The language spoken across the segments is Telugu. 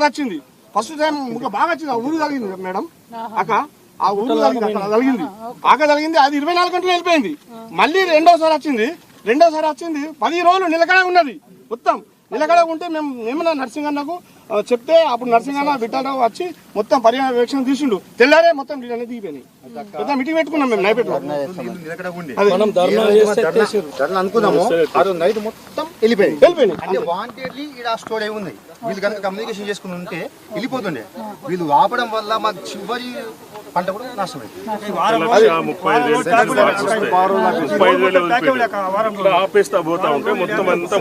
వరద వచ్చింది ఫస్ట్ టైం ఇంకా బాగా వచ్చింది ఆ ఊరు తగిలింది మేడం. అక్క ఆ ఊరు తగిలింది అక్కడ తగిలింది. అక్కడ తగిలింది. అది ఇరవై నాలుగు గంటలు వెళ్ళిపోయింది. మళ్ళీ రెండోసారి వచ్చింది. రెండోసారి వచ్చింది. పది రోజులు నిలకడ ఉన్నది. మొత్తం. నిలకడ ఉంటే మేము ఏమన్నా నర్సింగ్ అన్నకు చెప్తే అప్పుడు నర్సింగ్ అన్న బిడ్డలో వచ్చి మొత్తం పర్యవేక్షణ తీసిండు. తెల్లారే మొత్తం అనేది దిగిపోయినాయి. పెద్ద మీటింగ్ పెట్టుకున్నాం మేము. సరే అనుకున్నాము. ఆ రోజు నైట్ మొత్తం వెళ్ళిపోయింది వెళ్ళిపోయినాయి. అంటే వాంటెడ్లీ ఇక్కడ స్టోర్ అయి ఉంది. వీళ్ళు కనుక కమ్యూనికేషన్ చేసుకుని ఉంటే వెళ్ళిపోతుండే. వీళ్ళు ఆపడం వల్ల మాకు చివరి పంట కూడా ఇట్లా ఆపేస్తా పోతా ఉంటే మొత్తం అంతా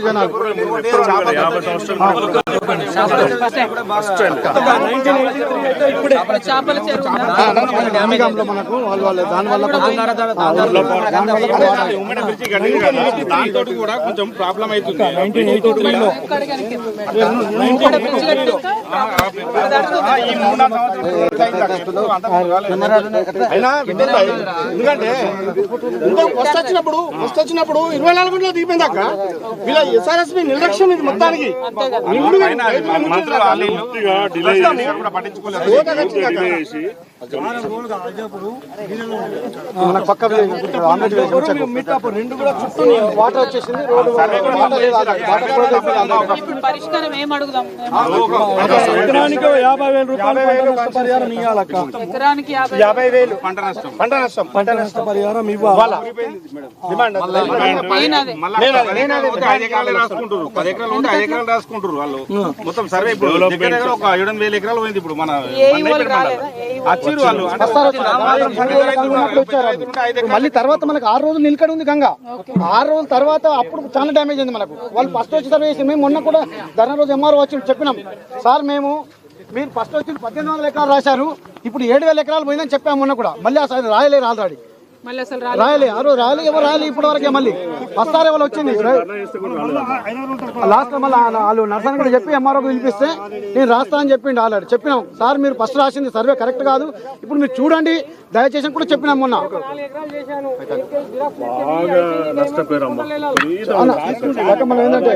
రాలేకపోయారు జనాలు మనకు వాళ్ళు దాంతో కూడా కొంచెం ప్రాబ్లం అవుతుంది ఈ మూడు నాలుగు సంవత్సరాలు అయినా వింటున్నాయి. ఎందుకంటే ఇంకా ఫస్ట్ వచ్చినప్పుడు ఫస్ట్ వచ్చినప్పుడు ఇరవై నాలుగు గంటలు దిగిపోయింది అక్క వీళ్ళ ఎస్ఆర్ఎస్పి నిర్లక్ష్యం ఇది మొత్తానికి. డిలే చేసి డిలే చేసి మనకు పక్క ఆమ్లెట్ వేసి మిగతా రెండు కూడా చుట్టూ వాటర్ వచ్చేసింది రోడ్డు ఇప్పుడు పరిష్కారం ఏం అడుగుదాం? ఎకరానికి యాభై వేల రూపాయలు పంట నష్ట పరిహారం ఇవ్వాలక్క. ఎకరానికి యాభై యాభై వేలు. పంట నష్టం. పంట నష్టం. పంట నష్ట పరిహారం ఇవ్వాలి? డిమాండ్ పైన అదే. ఐదు ఎకరాలు రాసుకుంటారు వాళ్ళు. మొత్తం సర్వే ఇప్పుడు. ఒక ఏడు వేల ఎకరాలు పోయింది ఇప్పుడు మన వాళ్ళు. అంటే మళ్ళీ తర్వాత మనకు ఆరు రోజులు నిలకడ ఉంది గంగ. ఆరు రోజుల తర్వాత అప్పుడు చాలా డ్యామేజ్ అయింది మనకు. వాళ్ళు ఫస్ట్ వచ్చి సర్వే మేము మొన్న కూడా ధర్నా రోజు ఎంఆర్ఓ వచ్చి చెప్పినాం. సార్ మేము మీరు ఫస్ట్ వచ్చి పద్దెనిమిది వందల ఎకరాలు రాశారు. ఇప్పుడు ఏడు వేల ఎకరాలు పోయిందని చెప్పాము మొన్న కూడా. మళ్ళీ అసలు రాయలేరు ఆల్రెడీ రాయలే ఆ రోజు రాయలే ఎవరు రాయలే ఇప్పటి వరకే మళ్ళీ. వస్తారు ఎవరు వచ్చింది? లాస్ట్ మళ్ళీ వాళ్ళు నర్సన్ కూడా చెప్పి ఎంఆర్ఓకి పిలిపిస్తే నేను రాస్తా అని చెప్పిండు ఆల్రెడీ. చెప్పినాం. సార్ మీరు ఫస్ట్ రాసింది సర్వే కరెక్ట్ కాదు. ఇప్పుడు మీరు చూడండి దయచేసి కూడా చెప్పినాం మొన్న. మనం ఏంటంటే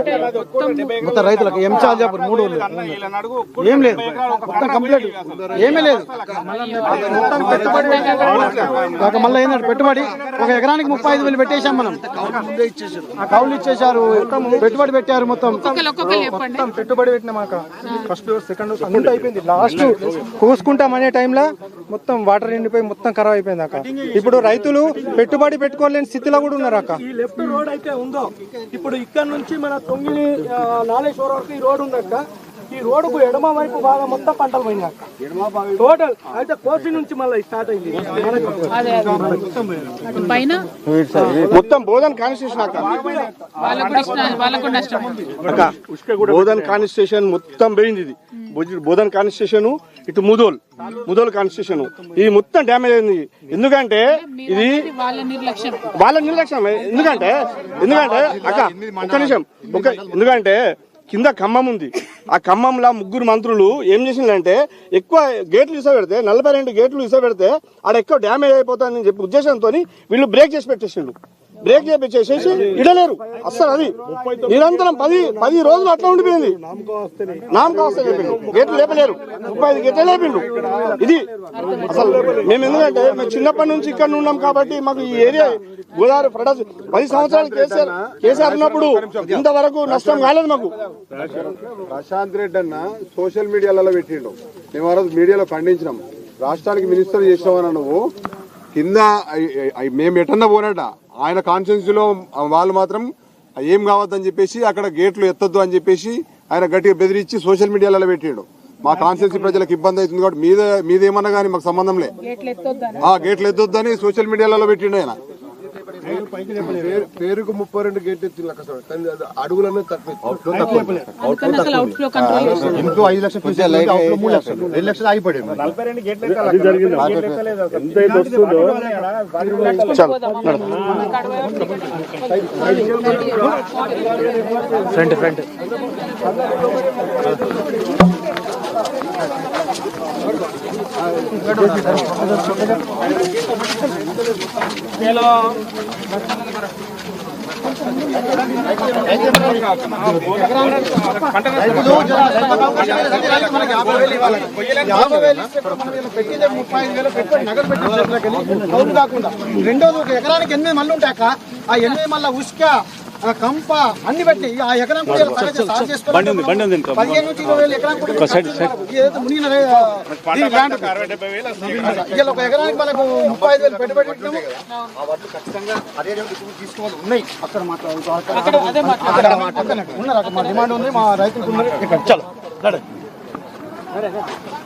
మొత్తం రైతులకు ఎంచాల్ చెప్పు మూడు ఊర్లు. ఏం లేదు. మొత్తం కంప్లీట్ ఏమీ లేదు. మళ్ళీ ఏంటంటే పెట్టుబడి ఒక ఎకరానికి ముప్పై ఐదు వేలు పెట్టేశాం మనం. ఆ కౌలు ఇచ్చేశారు. పెట్టుబడి పెట్టారు మొత్తం. మొత్తం పెట్టుబడి పెట్టినామాక ఫస్ట్ సెకండ్ అంతా అయిపోయింది. లాస్ట్ కోసుకుంటాం అనే టైంలో మొత్తం వాటర్ ఎండిపోయి మొత్తం ఖరాబ్ అయిపోయింది అక్క. ఇప్పుడు రైతులు పెట్టుబడి పెట్టుకోలేని స్థితిలో కూడా ఉన్నారు అక్క. ఈ లెఫ్ట్ రోడ్ అయితే ఉందో? ఇప్పుడు ఇక్కడ నుంచి మన తొంగిలి నాలేశ్వర వరకు ఈ రోడ్ ఉంది అక్క ఈ రోడ్డుకు ఎడమ వైపు బాగా మొత్తం పంటలు పోయినాయి. టోటల్ అయితే కోసి నుంచి మళ్ళీ స్టార్ట్ అయింది. అదే అదే పైన? మొత్తం బోధన్ కాన్స్టిట్యూషన్ బోధన్ కాన్స్టిట్యూషన్ మొత్తం పోయింది ఇది. బోధ- బోధన్ కాన్స్టిట్యూషన్ ఇటు ముదోల్ ముదోల్ కాన్స్టిట్యూషన్. ఇది మొత్తం డ్యామేజ్ అయింది. ఎందుకంటే ఇది వాళ్ళ నిర్లక్ష్యం. వాళ్ళ నిర్లక్ష్యం ఎందుకంటే ఎందుకంటే అక్క ఒక్క నిమిషం. ఒక ఎందుకంటే కింద ఖమ్మం ఉంది. ఆ ఖమ్మంలో ముగ్గురు మంత్రులు ఏం చేసిందంటే ఎక్కువ గేట్లు ఇస పెడితే నలభై రెండు గేట్లు ఇస పెడితే ఆడ ఎక్కువ డ్యామేజ్ అయిపోతుందని చెప్పి ఉద్దేశంతో వీళ్ళు బ్రేక్ చేసి పెట్టేసిండు బ్రేక్ చేపించేసేసి ఇడలేరు. అస్సలు అది. నిరంతరం పది పది రోజులు అట్లా ఉండిపోయింది. నామకా వస్తే చెప్పిండు గేట్లు లేపలేరు. ముప్పై ఐదు గేట్లే లేపిండు. ఇది అసలు మేము ఎందుకంటే మేము చిన్నప్పటి నుంచి ఇక్కడ ఉన్నాం కాబట్టి మాకు ఈ ఏరియా గోదావరి ప్రొడక్ట్ పది సంవత్సరాలు కేసీఆర్ కేసీఆర్ ఉన్నప్పుడు ఇంతవరకు నష్టం కాలేదు మాకు. ప్రశాంత్ రెడ్డి అన్న సోషల్ మీడియాలలో పెట్టిండు. మేము ఆ రోజు మీడియాలో ఖండించినాం. రాష్ట్రానికి మినిస్టర్ చేసినావన్న నువ్వు? కింద మేము ఎటన్నా పోనట. ఆయన కాన్స్టిట్యున్సీలో వాళ్ళు మాత్రం ఏం కావద్దని చెప్పేసి అక్కడ గేట్లు ఎత్తొద్దు అని చెప్పేసి ఆయన గట్టిగా బెదిరించి సోషల్ మీడియాలలో పెట్టిండు. మా కాన్స్టిట్యున్సీ ప్రజలకు ఇబ్బంది అవుతుంది కాబట్టి మీద మీదేమన్నా కానీ మాకు సంబంధం లే. గేట్లు ఎత్తొద్దని ఆ గేట్లు ఎత్తొద్దని సోషల్ మీడియాలలో పెట్టిండు ఆయన. పేరుకు ముప్పై రెండు గేట్ ఎత్తి కానీ అది అడుగులనే తక్కువ ఇంకో ఐదు లక్షలు మూడు లక్షలు. రెండు లక్షలు ఆగిపోయాయి ఫ్రంట్ ఫ్రంట్. యాభై పెట్టిందే ముప్పై ఐదు వేలు పెట్టి కాకుండా రెండోది ఒక ఎకరానికి ఎనిమిది మళ్ళీ ఉంటాక ఆ ఎనిమిది మళ్ళీ ఉసుక కంప అన్ని పెట్టి ఆ ఎకరం కూడా సాగు చేసుకోవాలి పదిహేను నుంచి ఇరవై వేలు ఎకరం కూడా ఏదైతే మునిగిన రే- దీని ల్యాండ్ ఇలా ఒక ఎకరానికి మనకు ముప్పై ఐదు వేలు పెట్టుబడి పెట్టినాము. ఉన్నాయి. అక్కడ మాట్లాడు అక్కడ ఉన్నారు. అక్కడ మా డిమాండ్ ఉంది. మా రైతులకు ఉన్నారు. ఇక్కడ చలో.